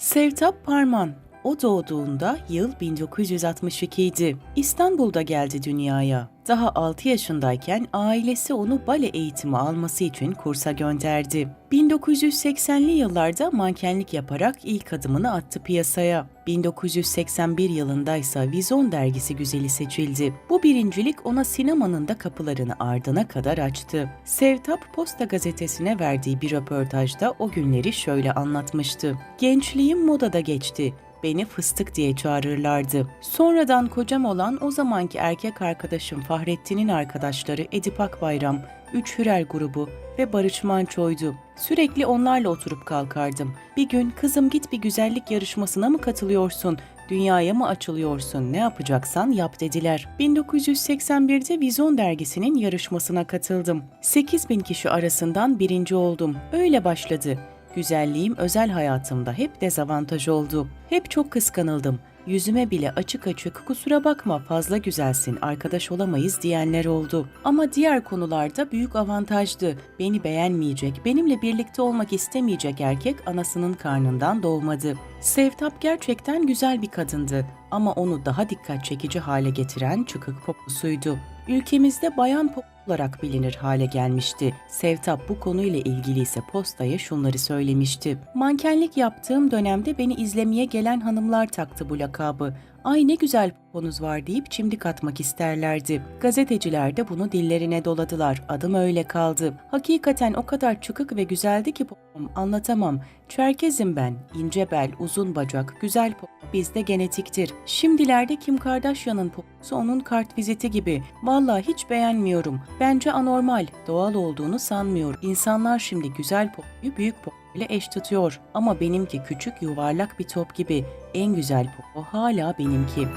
Sevtap Parman o doğduğunda yıl 1962 idi. İstanbul'da geldi dünyaya. Daha 6 yaşındayken ailesi onu bale eğitimi alması için kursa gönderdi. 1980'li yıllarda mankenlik yaparak ilk adımını attı piyasaya. 1981 yılında ise Vizon dergisi güzeli seçildi. Bu birincilik ona sinemanın da kapılarını ardına kadar açtı. Sevtap Posta gazetesine verdiği bir röportajda o günleri şöyle anlatmıştı. Gençliğim modada geçti beni fıstık diye çağırırlardı. Sonradan kocam olan o zamanki erkek arkadaşım Fahrettin'in arkadaşları Edip Akbayram, Üç Hürel grubu ve Barış Manço'ydu. Sürekli onlarla oturup kalkardım. Bir gün kızım git bir güzellik yarışmasına mı katılıyorsun? Dünyaya mı açılıyorsun? Ne yapacaksan yap dediler. 1981'de Vizon dergisinin yarışmasına katıldım. 8000 kişi arasından birinci oldum. Öyle başladı. Güzelliğim özel hayatımda hep dezavantaj oldu. Hep çok kıskanıldım. Yüzüme bile açık açık kusura bakma fazla güzelsin arkadaş olamayız diyenler oldu. Ama diğer konularda büyük avantajdı. Beni beğenmeyecek, benimle birlikte olmak istemeyecek erkek anasının karnından doğmadı. Sevtap gerçekten güzel bir kadındı ama onu daha dikkat çekici hale getiren çıkık poposuydu. Ülkemizde bayan pop olarak bilinir hale gelmişti. Sevtap bu konuyla ilgili ise postaya şunları söylemişti. Mankenlik yaptığım dönemde beni izlemeye gelen hanımlar taktı bu lakabı. Ay ne güzel poponuz var deyip çimdik atmak isterlerdi. Gazeteciler de bunu dillerine doladılar. Adım öyle kaldı. Hakikaten o kadar çıkık ve güzeldi ki popom anlatamam. Çerkezim ben. İnce bel, uzun bacak, güzel pop bizde genetiktir. Şimdilerde Kim Kardashian'ın poposu onun kart viziti gibi. Vallahi hiç beğenmiyorum. Bence anormal, doğal olduğunu sanmıyorum. İnsanlar şimdi güzel popoyu büyük pop ile eş tutuyor. Ama benimki küçük yuvarlak bir top gibi. En güzel popo hala benimki.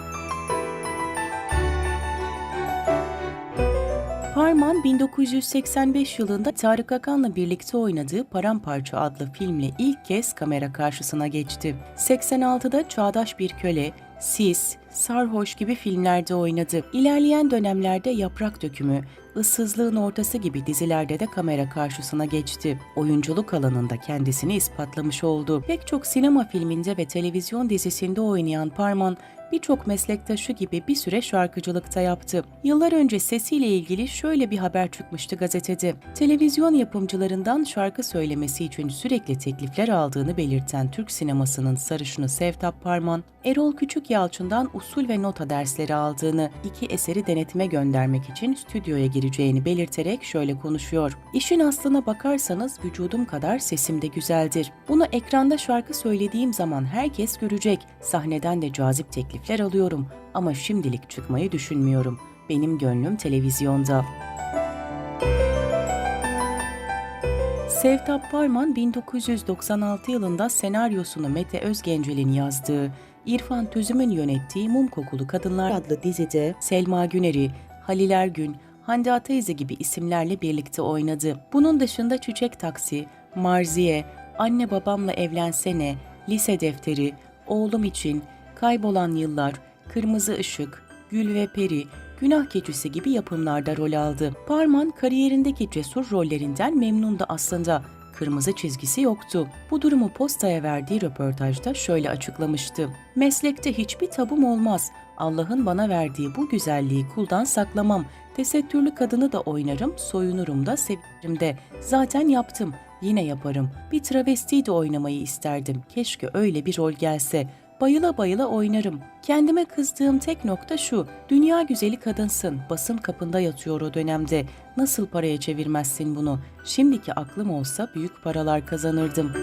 Parman 1985 yılında Tarık Akan'la birlikte oynadığı Paramparça adlı filmle ilk kez kamera karşısına geçti. 86'da Çağdaş Bir Köle, Sis, Sarhoş gibi filmlerde oynadı. İlerleyen dönemlerde Yaprak Dökümü, Issızlığın Ortası gibi dizilerde de kamera karşısına geçti. Oyunculuk alanında kendisini ispatlamış oldu. Pek çok sinema filminde ve televizyon dizisinde oynayan Parman, birçok meslektaşı gibi bir süre şarkıcılıkta yaptı. Yıllar önce sesiyle ilgili şöyle bir haber çıkmıştı gazetede. Televizyon yapımcılarından şarkı söylemesi için sürekli teklifler aldığını belirten Türk sinemasının sarışını Sevtap Parman, Erol Küçük Yalçın'dan usul ve nota dersleri aldığını, iki eseri denetime göndermek için stüdyoya gireceğini belirterek şöyle konuşuyor. İşin aslına bakarsanız vücudum kadar sesim de güzeldir. Bunu ekranda şarkı söylediğim zaman herkes görecek. Sahneden de cazip teklifler alıyorum ama şimdilik çıkmayı düşünmüyorum. Benim gönlüm televizyonda. Sevtap Parman 1996 yılında senaryosunu Mete Özgencel'in yazdığı, İrfan Tüzüm'ün yönettiği Mum Kokulu Kadınlar adlı dizide Selma Güner'i, Halil Ergün, Hande Ataize gibi isimlerle birlikte oynadı. Bunun dışında Çiçek Taksi, Marziye, Anne Babamla Evlensene, Lise Defteri, Oğlum için, Kaybolan Yıllar, Kırmızı Işık, Gül ve Peri, Günah Keçisi gibi yapımlarda rol aldı. Parman kariyerindeki cesur rollerinden memnundu aslında. Kırmızı çizgisi yoktu. Bu durumu postaya verdiği röportajda şöyle açıklamıştı. Meslekte hiçbir tabum olmaz. Allah'ın bana verdiği bu güzelliği kuldan saklamam. Tesettürlü kadını da oynarım, soyunurum da, severim de. Zaten yaptım. Yine yaparım. Bir travesti de oynamayı isterdim. Keşke öyle bir rol gelse. Bayıla bayıla oynarım. Kendime kızdığım tek nokta şu. Dünya güzeli kadınsın. Basın kapında yatıyor o dönemde. Nasıl paraya çevirmezsin bunu? Şimdiki aklım olsa büyük paralar kazanırdım.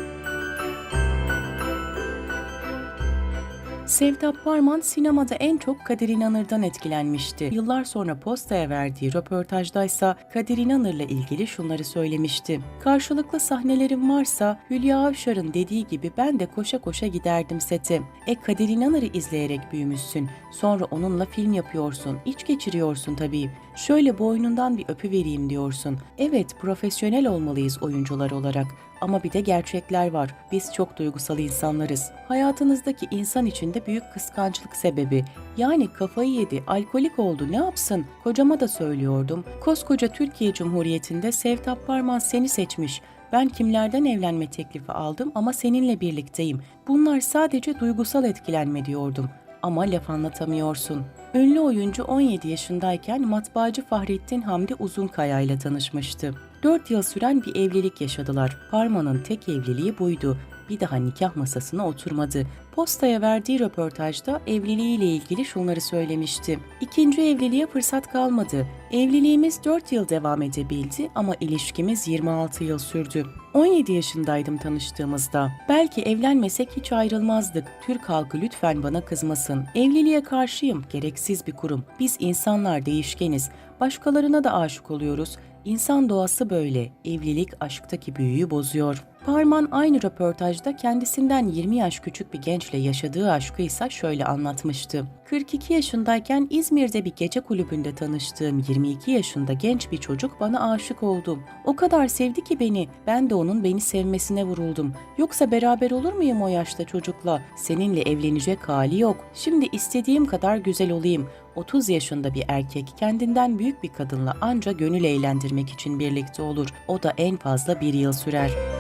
Sevtap Parman sinemada en çok Kadir İnanır'dan etkilenmişti. Yıllar sonra postaya verdiği röportajdaysa Kadir İnanır'la ilgili şunları söylemişti. Karşılıklı sahnelerim varsa Hülya Avşar'ın dediği gibi ben de koşa koşa giderdim sete. E Kadir İnanır'ı izleyerek büyümüşsün. Sonra onunla film yapıyorsun. iç geçiriyorsun tabii. Şöyle boynundan bir öpü vereyim diyorsun. Evet profesyonel olmalıyız oyuncular olarak. Ama bir de gerçekler var. Biz çok duygusal insanlarız. Hayatınızdaki insan için de büyük kıskançlık sebebi. Yani kafayı yedi, alkolik oldu ne yapsın? Kocama da söylüyordum. Koskoca Türkiye Cumhuriyeti'nde Sevtap Parman seni seçmiş. Ben kimlerden evlenme teklifi aldım ama seninle birlikteyim. Bunlar sadece duygusal etkilenme diyordum. Ama laf anlatamıyorsun. Ünlü oyuncu 17 yaşındayken matbaacı Fahrettin Hamdi Uzunkaya ile tanışmıştı. 4 yıl süren bir evlilik yaşadılar. Parma'nın tek evliliği buydu. Bir daha nikah masasına oturmadı. Postaya verdiği röportajda evliliğiyle ilgili şunları söylemişti. İkinci evliliğe fırsat kalmadı. Evliliğimiz 4 yıl devam edebildi ama ilişkimiz 26 yıl sürdü. 17 yaşındaydım tanıştığımızda. Belki evlenmesek hiç ayrılmazdık. Türk halkı lütfen bana kızmasın. Evliliğe karşıyım. Gereksiz bir kurum. Biz insanlar değişkeniz. Başkalarına da aşık oluyoruz. İnsan doğası böyle. Evlilik aşktaki büyüyü bozuyor. Parman aynı röportajda kendisinden 20 yaş küçük bir gençle yaşadığı aşkı ise şöyle anlatmıştı. 42 yaşındayken İzmir'de bir gece kulübünde tanıştığım 22 yaşında genç bir çocuk bana aşık oldu. O kadar sevdi ki beni, ben de onun beni sevmesine vuruldum. Yoksa beraber olur muyum o yaşta çocukla? Seninle evlenecek hali yok. Şimdi istediğim kadar güzel olayım. 30 yaşında bir erkek kendinden büyük bir kadınla anca gönül eğlendirmek için birlikte olur. O da en fazla bir yıl sürer.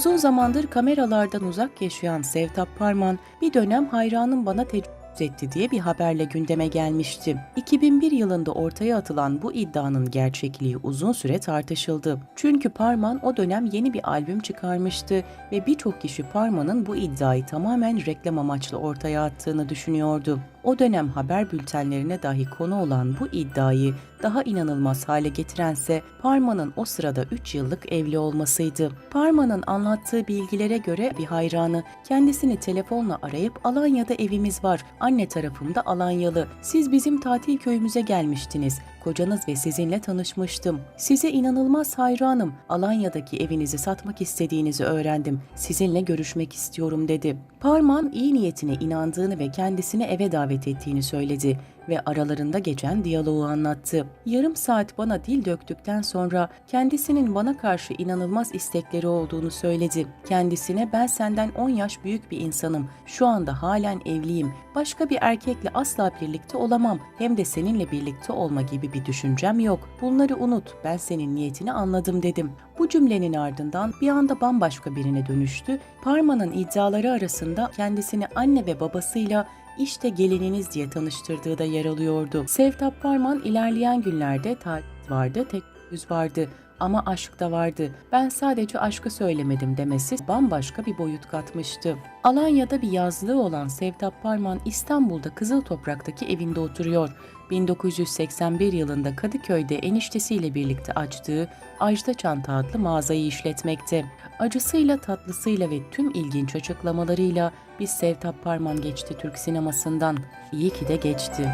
Uzun zamandır kameralardan uzak yaşayan Sevtap Parman bir dönem hayranım bana tecrübe etti diye bir haberle gündeme gelmişti. 2001 yılında ortaya atılan bu iddianın gerçekliği uzun süre tartışıldı. Çünkü Parman o dönem yeni bir albüm çıkarmıştı ve birçok kişi Parman'ın bu iddiayı tamamen reklam amaçlı ortaya attığını düşünüyordu. O dönem haber bültenlerine dahi konu olan bu iddiayı daha inanılmaz hale getirense Parma'nın o sırada 3 yıllık evli olmasıydı. Parma'nın anlattığı bilgilere göre bir hayranı kendisini telefonla arayıp Alanya'da evimiz var. Anne tarafımda Alanyalı. Siz bizim tatil köyümüze gelmiştiniz. Kocanız ve sizinle tanışmıştım. Size inanılmaz hayranım. Alanya'daki evinizi satmak istediğinizi öğrendim. Sizinle görüşmek istiyorum dedi. Parman iyi niyetine inandığını ve kendisini eve davet ettiğini söyledi ve aralarında geçen diyaloğu anlattı. Yarım saat bana dil döktükten sonra kendisinin bana karşı inanılmaz istekleri olduğunu söyledi. Kendisine ben senden 10 yaş büyük bir insanım. Şu anda halen evliyim. Başka bir erkekle asla birlikte olamam. Hem de seninle birlikte olma gibi bir düşüncem yok. Bunları unut. Ben senin niyetini anladım dedim. Bu cümlenin ardından bir anda bambaşka birine dönüştü. Parma'nın iddiaları arasında kendisini anne ve babasıyla işte gelininiz diye tanıştırdığı da yer alıyordu. Sevtap Parman ilerleyen günlerde taciz vardı, tek yüz vardı ama aşk da vardı. Ben sadece aşkı söylemedim demesi bambaşka bir boyut katmıştı. Alanya'da bir yazlığı olan Sevtap Parman İstanbul'da Kızıl Toprak'taki evinde oturuyor. 1981 yılında Kadıköy'de eniştesiyle birlikte açtığı Ajda Çanta adlı mağazayı işletmekte. Acısıyla tatlısıyla ve tüm ilginç açıklamalarıyla bir Sevtap Parman geçti Türk sinemasından. İyi ki de geçti.